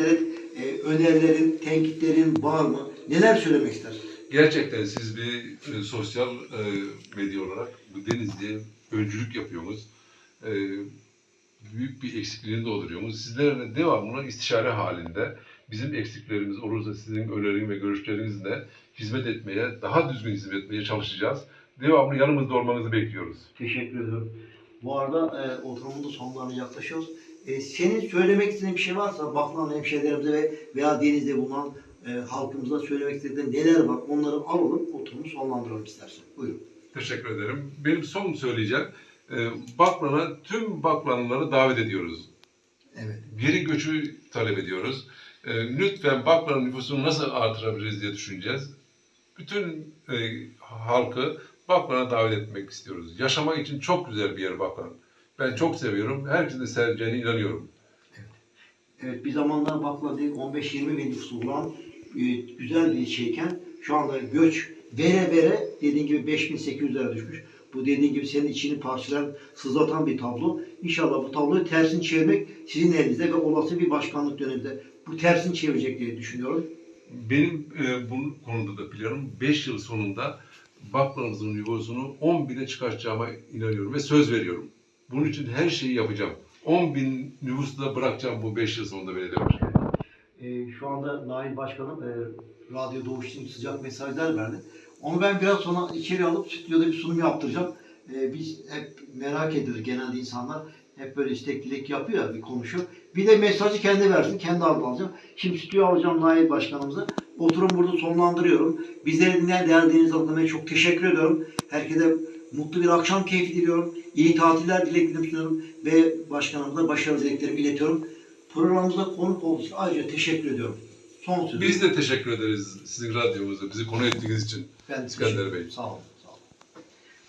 Sizlerin e, önerilerin, tenkitlerin var mı? Neler söylemek ister? Gerçekten siz bir e, sosyal e, medya olarak bu Denizli'ye öncülük yapıyorsunuz. E, büyük bir eksikliğini dolduruyorsunuz. Sizlerle devamlı istişare halinde bizim eksiklerimiz olursa sizin önerin ve görüşlerinizle hizmet etmeye, daha düzgün hizmet etmeye çalışacağız. Devamlı yanımızda olmanızı bekliyoruz. Teşekkür ediyorum. Bu arada e, oturumun da sonlarına yaklaşıyoruz. E, senin söylemek istediğin bir şey varsa Bafran hemşehrilerimize ve veya denizde bulunan e, halkımıza söylemek istediğin neler var onları alalım oturumu sonlandıralım istersen. Buyurun. Teşekkür ederim. Benim son söyleyeceğim, e, Baklan'a tüm Baklanlıları davet ediyoruz. Evet. geri göçü talep ediyoruz. E, lütfen Baklan'ın nüfusunu nasıl artırabiliriz diye düşüneceğiz. Bütün e, halkı Baklan'a davet etmek istiyoruz. Yaşamak için çok güzel bir yer Baklan. Ben çok seviyorum. Herkesin de seveceğine inanıyorum. Evet bir zamanlar Bakla değil 15-20 bin nüfusu olan e, güzel bir şeyken şu anda göç vere vere dediğin gibi 5800'lere düşmüş. Bu dediğin gibi senin içini parçalayan, sızlatan bir tablo. İnşallah bu tabloyu tersini çevirmek sizin elinizde ve olası bir başkanlık döneminde bu tersini çevirecek diye düşünüyorum. Benim e, bu konuda da planım 5 yıl sonunda Baklan'ımızın nüfusunu 10 bine çıkartacağıma inanıyorum ve söz veriyorum. Bunun için her şeyi yapacağım. 10 bin nüfusu da bırakacağım bu 5 yıl sonunda belediye başkanı. E, şu anda Nail Başkanım e, Radyo Doğuş için sıcak mesajlar verdi. Onu ben biraz sonra içeri alıp stüdyoda bir sunum yaptıracağım. E, biz hep merak ediyoruz genelde insanlar. Hep böyle istek dilek yapıyor ya, bir konuşuyor. Bir de mesajı kendi versin, kendi adına alacağım. Şimdi stüdyo alacağım Nail Başkanımızı. Oturum burada sonlandırıyorum. Bizleri dinleyen değerli Aklama'ya çok teşekkür ediyorum. Herkese mutlu bir akşam keyfi diliyorum. İyi tatiller dileklerimi sunuyorum. Ve başkanımıza başarılı dileklerimi iletiyorum. Programımıza konuk olduğunuz için ayrıca teşekkür ediyorum. Son sözü. Biz de teşekkür ederiz sizin radyomuza, bizi konu ettiğiniz için. Ben İskender Bey. Sağ olun.